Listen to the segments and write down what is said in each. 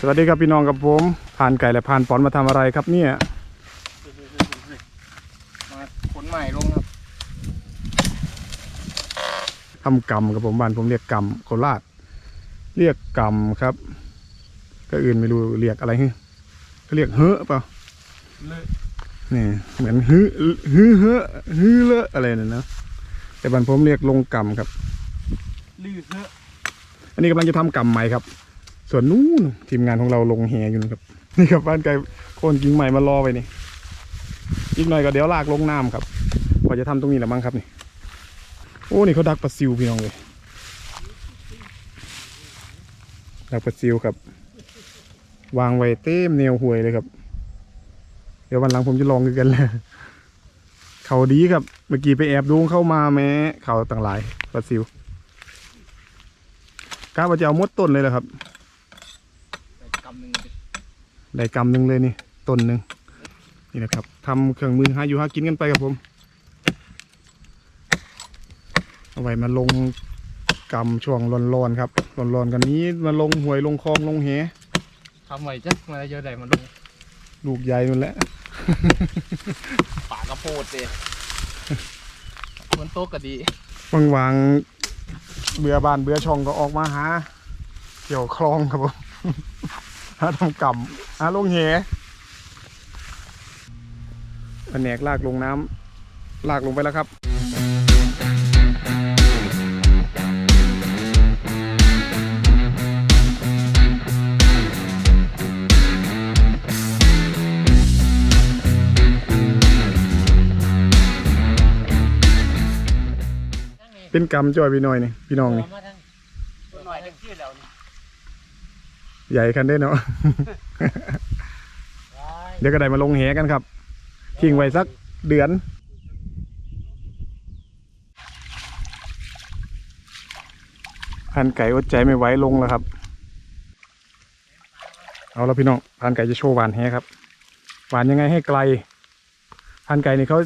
สวัสดีครับพี่น้องกับผมผ่านไก่และผ่านปอนมาทำอะไรครับเนี่ยมาขนใหม่ลงครับทำกำกับผมบ้านผมเรียกกำโคราชเรียกกำครับ ก็อื่นไม่รู้เรียกอะไรฮึเขาเรียกเฮ้อเปล่าเลอะนี่เหมือนฮือฮือเฮ้อฮือเลอะอะไรนั่นนะแต่บ้านผมเรียกลงกำครับลื่อเถอะอันนี้กำลังจะทำกำใหม่ครับ ส่วนนู้นทีมงานของเราลงแหอยู่นะครับ นี่ครับบ้านไก่โคนกิ่งใหม่มารอไปนี่ อีกหน่อยก็เดี๋ยวลากลงน้ำครับกว่าจะทำตรงนี้แหละมั้งครับนี่ โอ้นี่เขาดักปลาซิวพี่น้องเลยดักปลาซิวครับ วางไว้เต็มแนวห่วยเลยครับ เดี๋ยววันหลังผมจะลองดูกันเลยเขาดีครับ เมื่อกี้ไปแอบดูเข้ามาแม้เขาต่างหลายปลาซิวกะว่าจะเอามดต้นเลยเหรอครับ ได้กำหนึ่งเลยนี่ต้นหนึ่งนี่นะครับทำเครื่องมือหาอยู่หากินกันไปครับผมเอาไว้มาลงกำช่วงร้อนๆครับร้อนๆกันนี้มาลงหวยลงคลองลงแหทำใหม่จักมาเยอะใดมาลงลูกใหญ่นั่นแหละป่ากระโพดเลยเหมือนโต๊ะก็ดีวางๆเบื่อบ้านเบื่อช่องก็ออกมาหาเกี่ยวคลองครับผม หาทำกำหาลงแหแผนกลากลงน้ำลากลงไปแล้วครับเป็นกรรมจอยพี่น้อยนี่พี่น้องนี่ ใหญ่กันได้เนาะ เดี๋ยวก็ได้มาลงแหกันครับ ทิ้งไว้สักเดือน พันไก่อดใจไม่ไหวลงแล้วครับ เอาแล้วพี่น้องพันไก่จะโชว์หวานแหครับ หวานยังไงให้ไกล พันไก่นี่เขา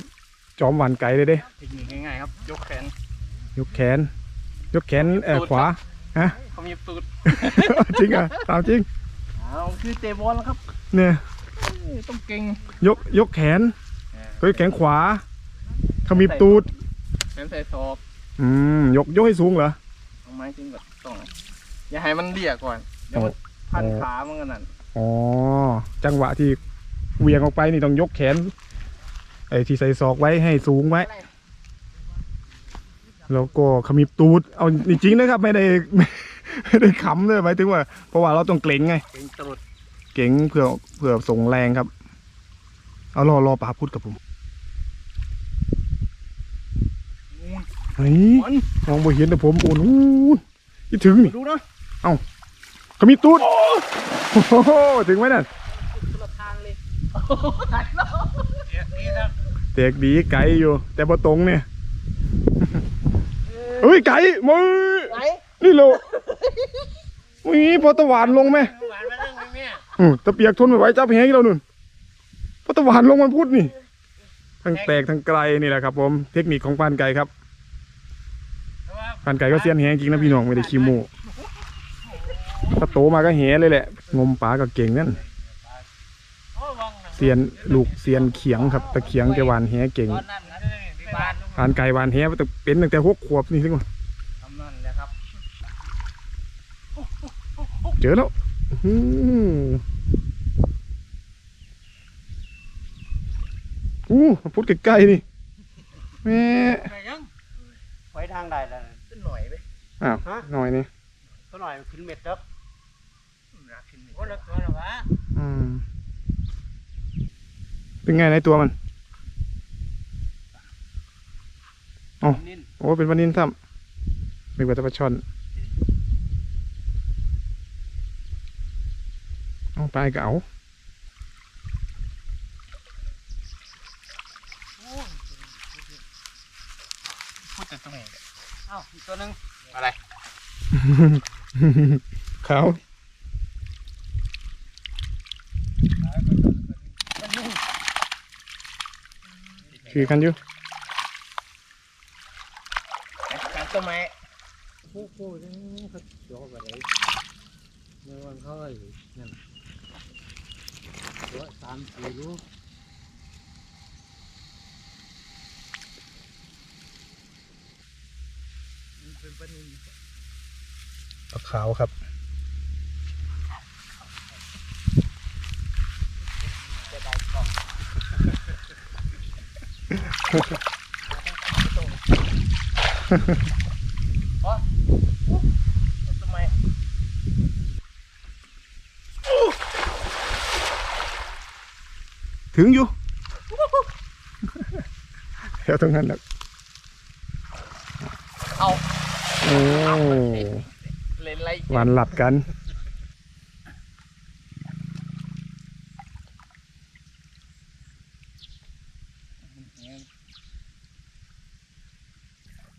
จอมหวานไก่เลยเด้เทคนิคง่ายๆครับ ยกแขน ยกแขน ยกแขนเออตูดขวา เขามีตูดจริงอะตามจริงเอาคือเตะบอลแล้วครับ เนี่ยเอ้ยต้องเก่งยกยกแขนตัวยกแขนขวาเขามีตูดแขนใส่ศอกอืมยกยกให้สูงเหรอเอาไม้จริงแบบต้องอย่าให้มันเลี่ยก่อนเดี๋ยวมันพันโอ้ขามันกันนั่นอ๋อจังหวะที่เหวียงออกไปนี่ต้องยกแขนไอ้ที่ใส่ศอกไว้ให้สูงไว้ แล้วก็ขมิบตูดเอาจริงๆนะครับไม่ได้ไม่ได้ขำเลยหมายถึงว่า เพราะว่าเราต้องเกร็งไงเก่งตรุดเก่งเพื่อเพื่อส่งแรงครับ เอารอรอป่าพูดกับผมงูนเฮ้ยมันมองบ่เห็นแต่ผมโอ้โหนี่ถึงนี่ดูนะขมิบตูดโอ้โหถึงไหมนั่นคนละทางเลยตายแล้วนี่นะเตกดีไกลอยู่ แต่พอตรงเนี่ย เฮ้ยไก่มือไหนนี่เรามีพอตะหวานลงไหมหวานมาเรื่องนี้แม่อืมตะเปียกทนไม่ไหวจับแหงเราหนุนพอตะหวานลงมันพูดนี่ทั้งแตกทั้งไกลนี่แหละครับ ผม เทคนิคของปานไก่ครับปานไก่ก็เซียนแหงจริงนะพี่น้องไม่ได้ขี้โม้ถ้าโตมาก็แหเลยแหละ งมปลาก็เก่งนั่นเซียนลูกเซียนเขียงครับตะเขียงจะหวานแหเก่ง ตอนนั้นนะที่บ้านปานไก่หวานแหมันต้องเป็นตั้งแต่หกขวบนี่ถึงว่าทำนั่นแหละครับ เจอแล้วอื้อหืออู้พูดใกล้ๆนี่แม่ไงยังไว้ทางใดแล้วนะขึ้นหน่อยไปอ้าวหน่อยนี่ก็หน่อยมันขึ้นเม็ดครับนะขึ้นหน่อยโอ้ละตัวละวะอืมเป็นไงในตัวมัน นิ่นโอ้เป็นวันนินซ้ำมีวัตถุประชอนเอาไปก็เอาพูดแต่ตรงไหนเนี่ยเอ้าอีกตัวหนึงอะไรเขาคือกันอยู่ การ ต้นไม้โอ้โหนี่เขาจ่อไปเลยในวันเขาไอ้นั่นตัวสามสี่ลูกมันเป็นปลานินปลาขาวครับจะได้กล่อง ทำไมถึงอยู่เดี๋ยวตรงนั้นแหละเอาโอ้เล่นไร หวานหลัดกัน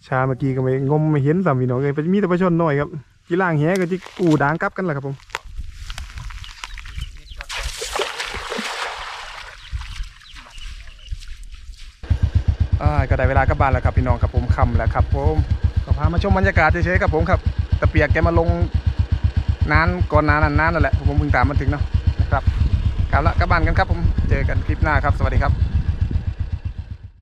ชาเมื่อกี้ก็ไม่งมไม่เห็นสามพี่น้องเลยมีแต่ปลาช่อนน้อยครับกีล่างแหก็ที่อู่ด่างกลับกันแหละครับผมก็ได้เวลากลับบ้านแล้วครับพี่น้องครับผมคำแล้วครับผมก็พามาชมบรรยากาศเฉยๆครับผมครับตะเปียกแกมาลงนานก่อนนานนานนั่นแหละผมเพิ่งตามมาถึงเนาะนะครับกลับละกลับบ้านกันครับผมเจอกันคลิปหน้าครับสวัสดีครับ